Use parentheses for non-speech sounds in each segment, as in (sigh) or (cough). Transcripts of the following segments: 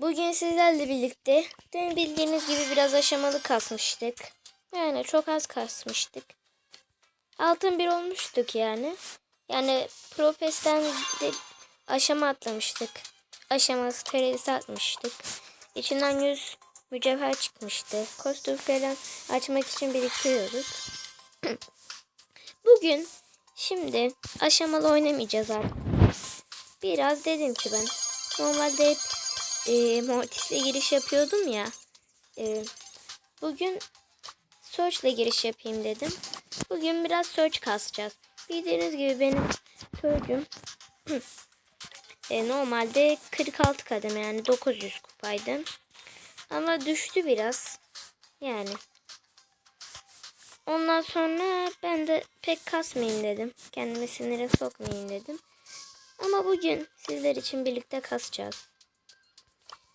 Bugün sizlerle birlikte dün bildiğiniz gibi biraz aşamalı kasmıştık. Yani çok az kasmıştık. Altın bir olmuştuk yani. Yani Propes'ten de aşama atlamıştık. Aşaması terörist atmıştık. İçinden 100 mücevher çıkmıştı. Kostüm falan açmak için biriktiriyoruz. (clears throat) Bugün şimdi aşamalı oynamayacağız artık. Biraz dedim ki ben normalde hep e, Mortis'le giriş yapıyordum ya. E, bugün Search'le giriş yapayım dedim. Bugün biraz Search kasacağız. Bildiğiniz gibi benim Search'üm (clears throat) e, normalde 46 kademe yani 900 kupaydı. Ama düştü biraz. Yani. Ondan sonra ben de pek kasmayayım dedim. Kendimi sinire sokmayayım dedim. Ama bugün sizler için birlikte kasacağız.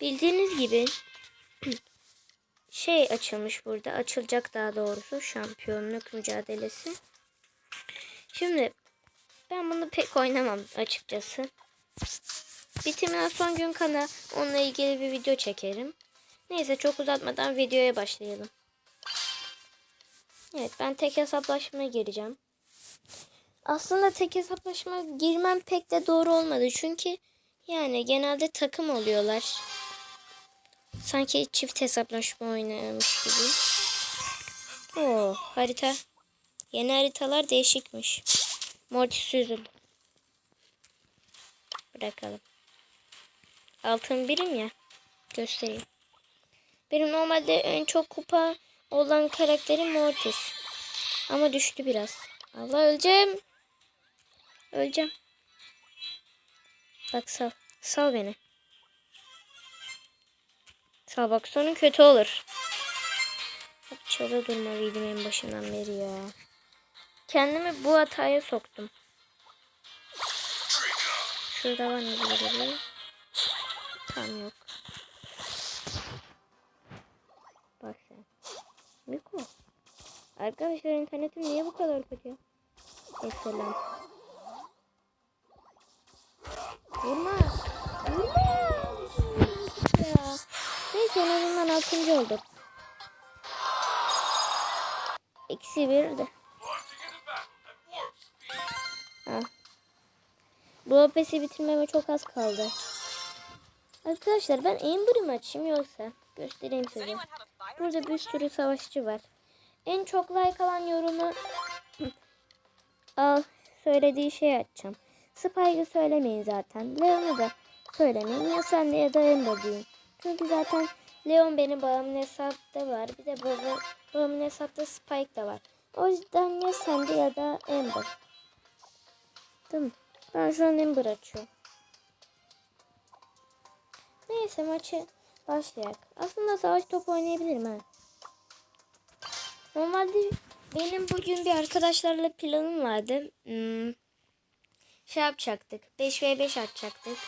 Bildiğiniz gibi şey açılmış burada. Açılacak daha doğrusu şampiyonluk mücadelesi. Şimdi ben bunu pek oynamam açıkçası. Bitiminden son gün kana onunla ilgili bir video çekerim. Neyse çok uzatmadan videoya başlayalım. Evet ben tek hesaplaşmaya gireceğim. Aslında tek hesaplaşma girmem pek de doğru olmadı. Çünkü yani genelde takım oluyorlar. Sanki çift hesaplaşma oynamış gibi. Oo harita. Yeni haritalar değişikmiş. Mortis üzüldü. Bırakalım. Altın birim ya. Göstereyim. Benim normalde en çok kupa olan karakterim Mortis. Ama düştü biraz. Allah öleceğim. Öleceğim. Bak sal. Sal beni. Sal bak sonu kötü olur. Hep çalı durmalıydım en başından beri ya. Kendimi bu hataya soktum. Şurada var mı birileri? Tam yok. Bak sen. Miko. Arkadaşlar internetim niye bu kadar kötü? Mesela. Vurma. Vurma. Ya. Neyse en azından altıncı olduk. Eksi bir de. Ha. Bu OPS'i bitirmeme çok az kaldı. Arkadaşlar ben Amber'ı mı açayım yoksa göstereyim size. Burada bir sürü savaşçı var. En çok like alan yorumu (clears throat) al söylediği şey açacağım. Spike'ı söylemeyin zaten. Leon'u da söylemeyin. Ya sen de ya da Amber deyin. Çünkü zaten Leon benim babamın hesapta var. Bir de baba, babamın hesapta Spike da var. O yüzden ya sen de ya da Amber. Değil? Ben şu an Amber açıyorum. Neyse maçı başlayak. Aslında savaş topu oynayabilirim ha. Normalde benim bugün bir arkadaşlarla planım vardı. Hmm, şey yapacaktık. 5v5 atacaktık.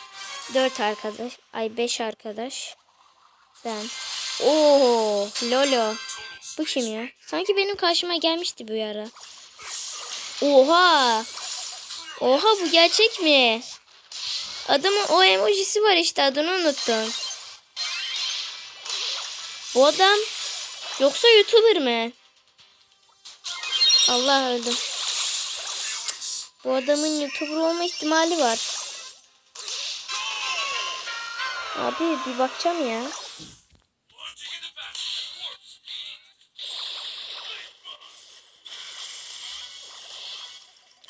4 arkadaş. Ay 5 arkadaş. Ben. Oo, Lolo. Bu kim ya? Sanki benim karşıma gelmişti bir ara. Oha. Oha bu gerçek mi? Adamın o emojisi var işte adını unuttum. Bu adam yoksa YouTuber mı? Allah öldüm. Bu adamın YouTuber olma ihtimali var. Abi bir bakacağım ya.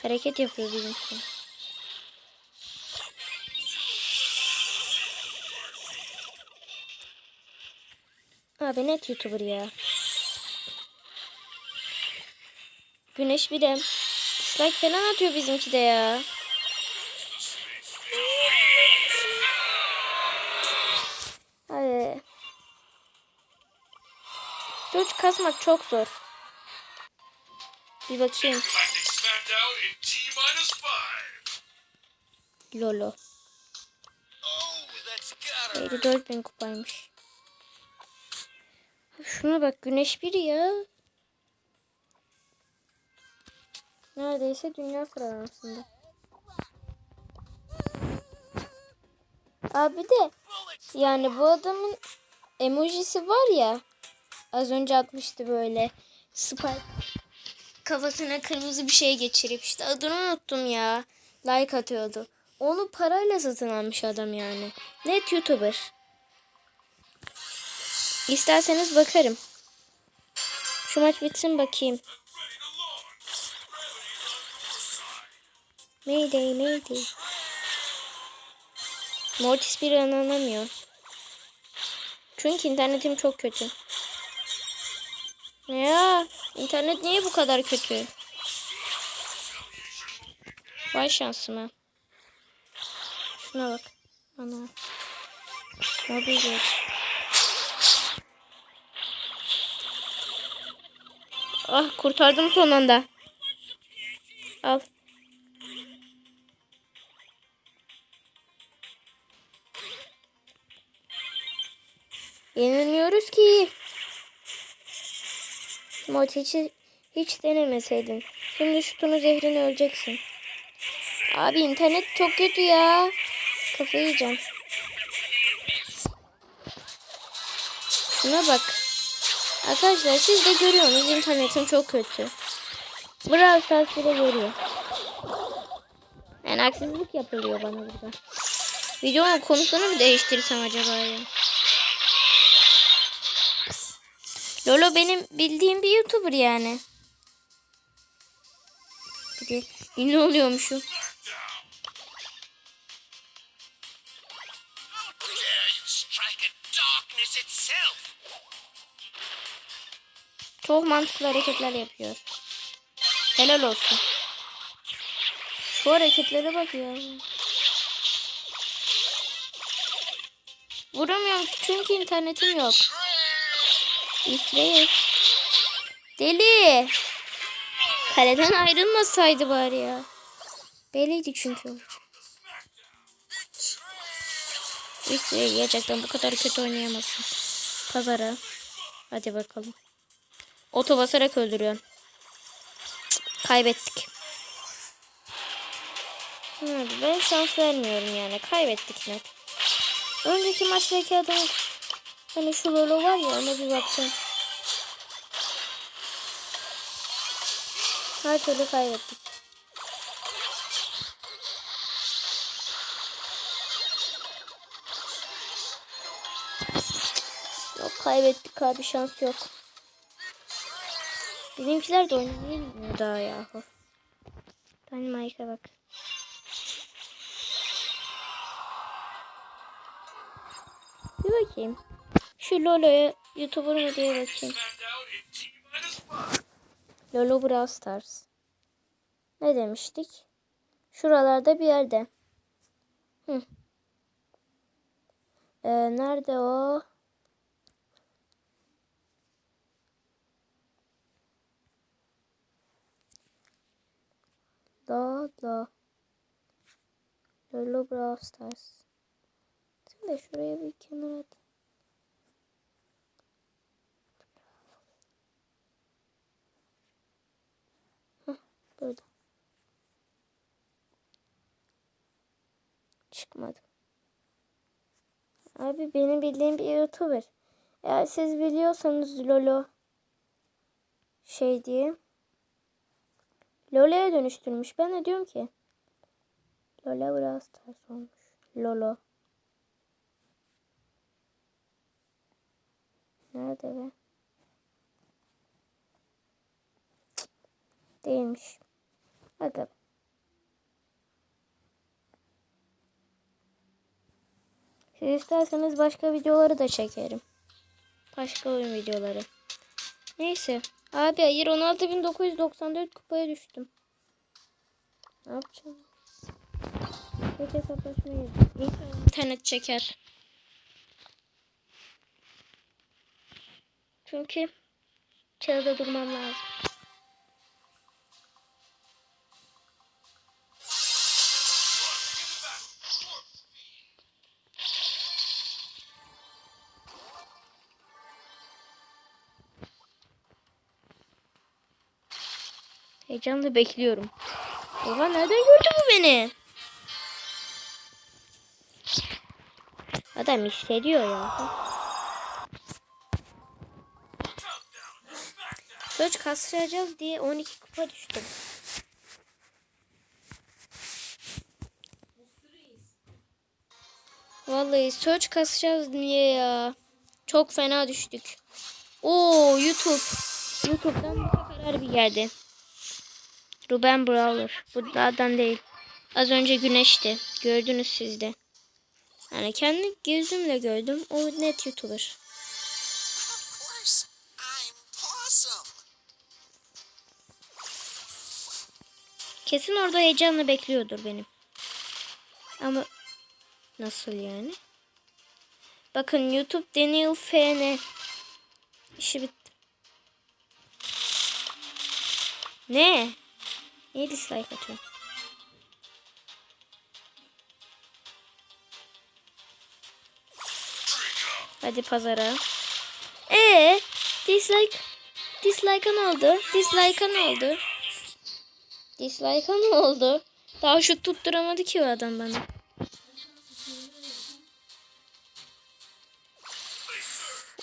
Hareket yapıyor bizimki. Abi net YouTuber ya. Güneş bir de dislike falan atıyor bizimki de ya. Hadi. Suç kasmak çok zor. Bir bakayım. Lolo. Oh, that's gotta 54 bin kupaymış. Şuna bak güneş biri ya. Neredeyse dünya sıralamasında. Abi de yani bu adamın emojisi var ya az önce atmıştı böyle Spike kafasına kırmızı bir şey geçirip işte adını unuttum ya like atıyordu. Onu parayla satın almış adam yani. Net YouTuber. İsterseniz bakarım. Şu maç bitsin bakayım. Mayday mayday. Mortis bir anlamıyor. Çünkü internetim çok kötü. Ya internet niye bu kadar kötü? Vay şansıma. Şuna bak. Ana. Mobil geç. Ah kurtardım son anda. Al. Yenilmiyoruz ki. Mortis'i hiç denemeseydin. Şimdi şutunu zehrini öleceksin. Abi internet çok kötü ya. Kafayı yiyeceğim. Şuna bak. Arkadaşlar siz de görüyorsunuz internetim çok kötü. Brawl Stars bile görüyor. Yani haksızlık yapılıyor bana burada. Videonun konusunu mu değiştirsem acaba ya? Lolo benim bildiğim bir YouTuber yani. Bir de ünlü oluyormuşum. Çok mantıklı hareketler yapıyor. Helal olsun. Şu hareketlere bak ya. Vuramıyorum çünkü internetim yok. İsrail. Deli. Kaleden ayrılmasaydı bari ya. Belliydi çünkü İsrail gerçekten bu kadar kötü oynayamazsın. Pazara. Hadi bakalım. Oto basarak öldürüyorsun. Cık, Kaybettik. Ben şans vermiyorum yani. Kaybettik net. Önceki maçtaki adam hani şu Lolo var ya ona bir bakacağım. Her türlü kaybettik. Kaybettik abi şans yok. Bizimkiler de oynayamıyor daha yahu. Dynamite'a bak. Bir bakayım. Şu Lolo'ya YouTuber mu diye bakayım. Lolo Brawl Stars. Ne demiştik? Şuralarda bir yerde. Hı. Ee, nerede o? Da da. Lolo Brawl Stars. Sen de şuraya bir kenara at. Burada. Çıkmadı. Abi benim bildiğim bir YouTuber. Eğer siz biliyorsanız Lolo şey diye Lolo'ya dönüştürmüş. Ben de diyorum ki Lola Brawl Stars olmuş. Lolo. Nerede be? Değilmiş. Be. Siz isterseniz başka videoları da çekerim. Başka oyun videoları. Neyse. Abi hayır 16.994 kupaya düştüm. Ne yapacağım? Tek hesaplaşmayı. İnternet çeker. Çünkü çağda durmam lazım. Heyecanla bekliyorum. Oha nereden gördü bu beni? Adam hissediyor ya. Söz kasacağız diye 12 kupa düştüm. Vallahi search kasacağız diye ya. Çok fena düştük. Oo YouTube. YouTube'dan bu sefer harbi geldi. Ruben Brawler. Bu adam değil. Az önce güneşti. Gördünüz siz de. Yani kendi gözümle gördüm. O net YouTuber. Kesin orada heyecanla bekliyordur benim. Ama nasıl yani? Bakın YouTube Daniel FN. İşi bitti. Ne? Niye dislike atıyor? Hadi pazara. Ee, dislike dislike'a ne oldu? Dislike'a ne oldu? Dislike'a ne oldu? Daha şu tutturamadı ki o adam bana.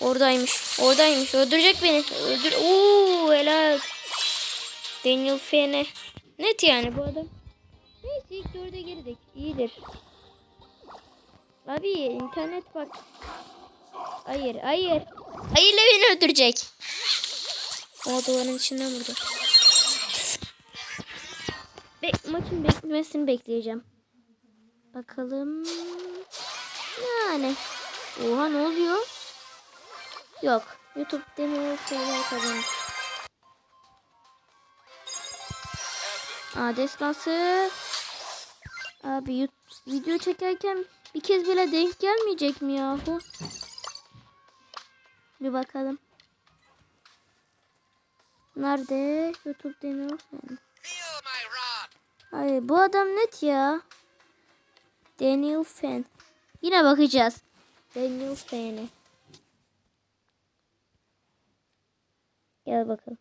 Oradaymış. Oradaymış. Öldürecek beni. Öldür. Oo helal. Daniel Fene. Net yani bu adam. Neyse ilk dörde girdik. İyidir. Abi internet bak. Hayır hayır. Hayırla beni öldürecek. O duvarın içinden vurdu. Bek maçın beklemesini bekleyeceğim. Bakalım. Yani. Oha ne oluyor? Yok. YouTube demiyor şeyler kazanır. Aa destansı. Abi video çekerken bir kez bile denk gelmeyecek mi yahu? Bir bakalım. Nerede? YouTube rock. Hayır bu adam net ya. Daniel Fan. Yine bakacağız. Daniel Fan'e. Gel bakalım.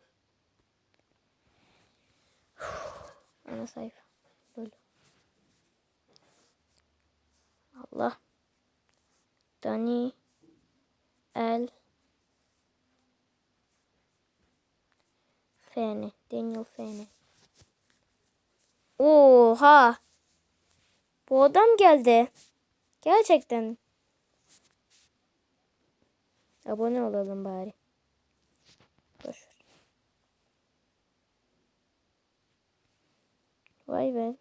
Ana sayfa. Böyle. Allah. Dani. El. Fene. Daniel Fene. Oha. Bu adam geldi. Gerçekten. Abone olalım bari. Boş ver. Vay be.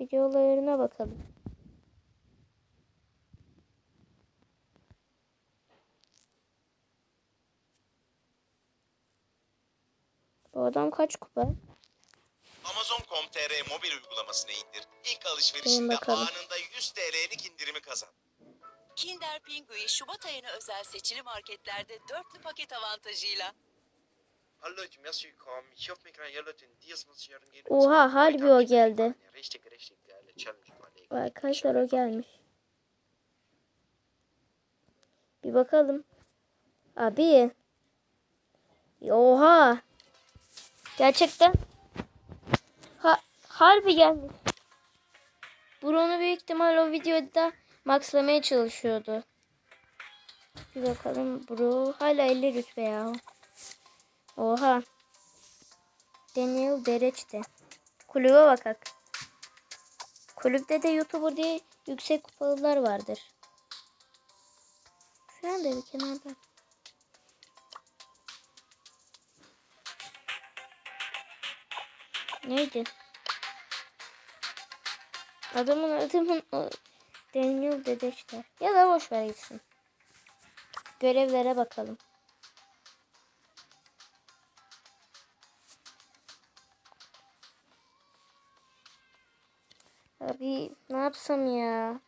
Videolarına bakalım. Bu adam kaç kupa? Amazon.com.tr mobil uygulamasını indir. İlk alışverişinde anında 100 TL'lik indirimi kazan. Kinder Pingu'yu Şubat ayına özel seçili marketlerde dörtlü paket avantajıyla. Oha harbi o geldi. Arkadaşlar o gelmiş. Bir bakalım. Abi. Oha. Gerçekten. Ha, harbi gelmiş. Bruno büyük ihtimal o videoda maxlamaya çalışıyordu. Bir bakalım. Bro hala 50 rütbe ya. Oha. Daniel Dereç'te. Kulübe bakak. Kulüpte de YouTuber diye yüksek kupalılar vardır. Şu anda bir kenarda. Neydi? Adamın adamın Daniel Dedeşler. Ya da boş ver gitsin. Görevlere bakalım. Ne yapsam ya?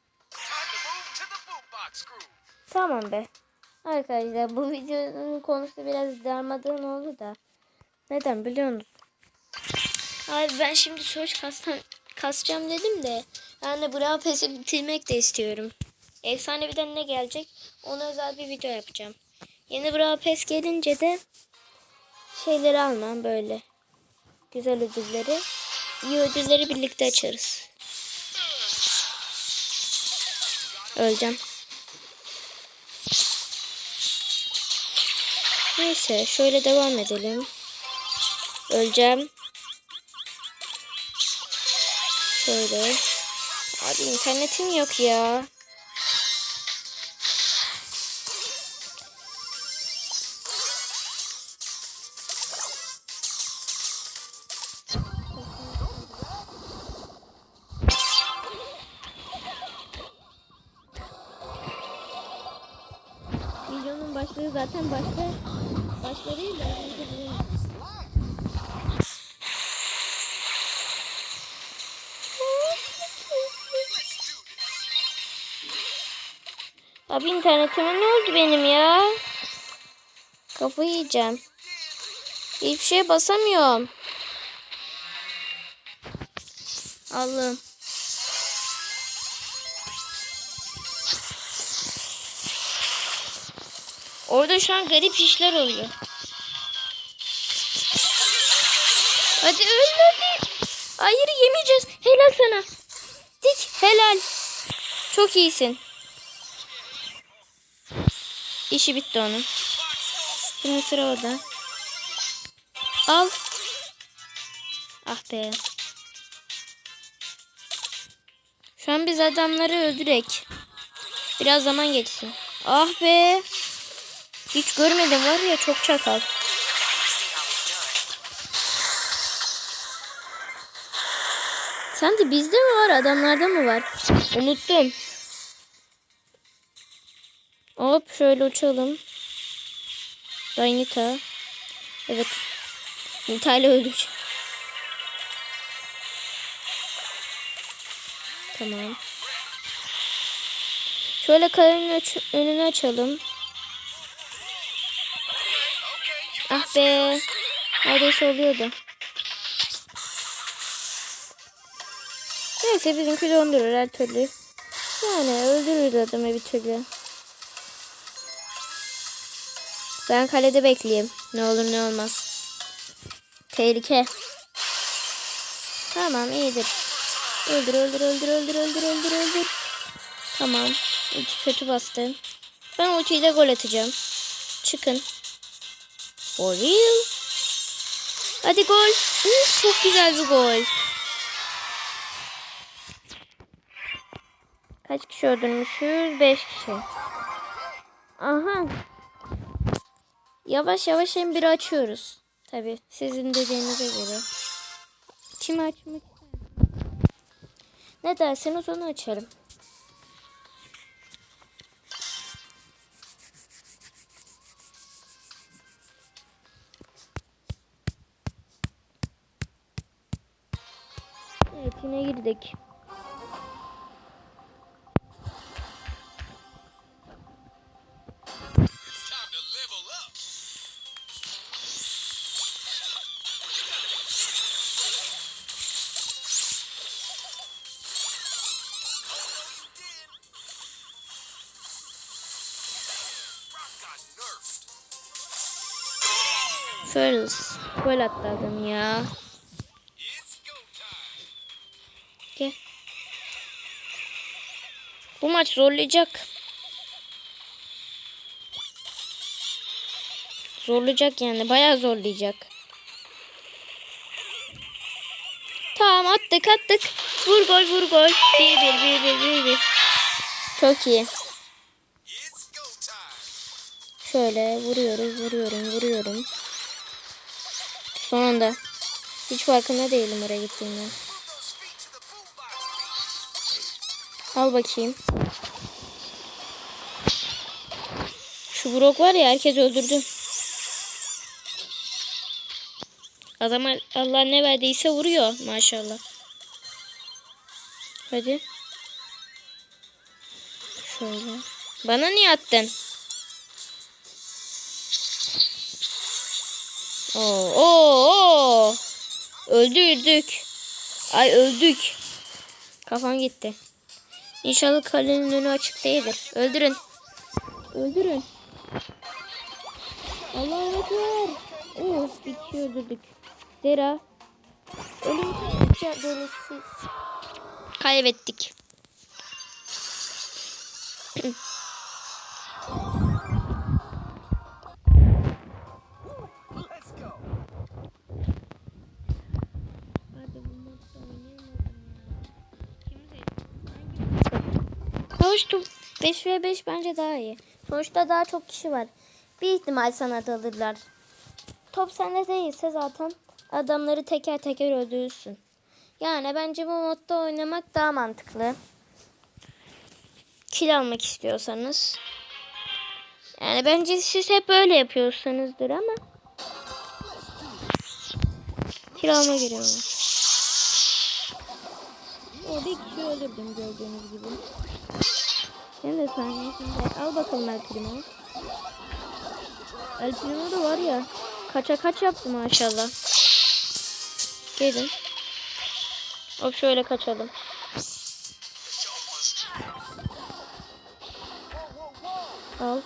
Tamam be. Arkadaşlar bu videonun konusu biraz darmadağın oldu da. Neden biliyor musunuz? Abi ben şimdi search kastan, kasacağım dedim de. De Brawl Pass'i bitirmek de istiyorum. Efsane birden ne gelecek? Ona özel bir video yapacağım. Yeni Brawl Pass gelince de şeyleri almam böyle. Güzel ödülleri. İyi ödülleri birlikte açarız. Öleceğim. Neyse şöyle devam edelim. Öleceğim. Şöyle. Abi internetim yok ya. Videonun başlığı zaten başka başlarıyla Abi internetime ne oldu benim ya? Kafayı yiyeceğim. Hiçbir şeye basamıyorum. Allah'ım. Orada şu an garip işler oluyor. Hadi öl hadi. Hayır yemeyeceğiz. Helal sana. Dik helal. Çok iyisin. İşi bitti onun. Şimdi sıra orada. Al. Ah be. Şu an biz adamları öldürek. Biraz zaman geçsin. Ah be. Hiç görmedim var ya çok çakal. Sen de bizde mi var adamlarda mı var? Unuttum. Hop şöyle uçalım. Daynita. Evet. Nita'yla öldük. Tamam. Şöyle aç- önünü açalım. Ah be. Neredeyse oluyordu. Neyse bizimki dondurur her türlü. Yani öldürür adamı bir türlü. Ben kalede bekleyeyim. Ne olur ne olmaz. Tehlike. Tamam iyidir. Öldür öldür öldür öldür öldür öldür öldür. Tamam. Ulti kötü bastı. Ben ultiyle gol atacağım. Çıkın. For real. Hadi gol. Uf, çok güzel bir gol. Kaç kişi öldürmüşüz? 5 kişi. Aha. Yavaş yavaş hem biri açıyoruz. Tabi sizin dediğinize göre. Kim açmak? Ne derseniz onu açarım. Nerfed. First. Gol attı adam ya. Bu maç zorlayacak. Zorlayacak yani. Bayağı zorlayacak. Tamam attık attık. Vur gol vur gol. 1-1 1-1 1-1. Çok iyi. Şöyle vuruyoruz vuruyorum vuruyorum. Son anda. Hiç farkında değilim oraya gittiğimden. Al bakayım. Şu Brock var ya herkes öldürdü. Adam Allah ne verdiyse vuruyor maşallah. Hadi. Şöyle. Bana niye attın? Oo, oo, oo. Öldürdük. Ay öldük. Kafam gitti. İnşallah kalenin önü açık değildir. Öldürün. Öldürün. Allah'a ekber. Of bir kişi öldürdük. Zera. Ölüm mücadelesi. Kaybettik. (clears throat) Sonuçta 5 ve 5 bence daha iyi. Sonuçta daha çok kişi var. Bir ihtimal sana dalırlar. Top sende değilse zaten adamları teker teker öldürürsün. Yani bence bu modda oynamak daha mantıklı. Kil almak istiyorsanız. Yani bence siz hep öyle yapıyorsunuzdur ama. Kil alma giriyorum. O bir kişi öldürdüm gördüğünüz gibi. Sen de saniyesinde al bakalım El Primo. El Primo da var ya kaça kaç yaptı maşallah. Gelin. Hop şöyle kaçalım. Al.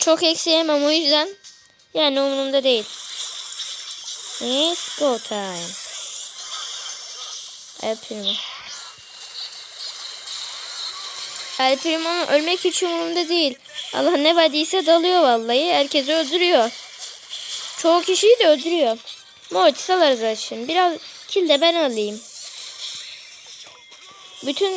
Çok eksi yemem o yüzden. Yani umurumda değil. It's go time. El Primo. El Primo'nun ölmek hiç umurumda değil. Allah ne verdiyse dalıyor vallahi. Herkesi öldürüyor. Çoğu kişiyi de öldürüyor. Mortis alırız şimdi. Biraz kill de ben alayım. Bütün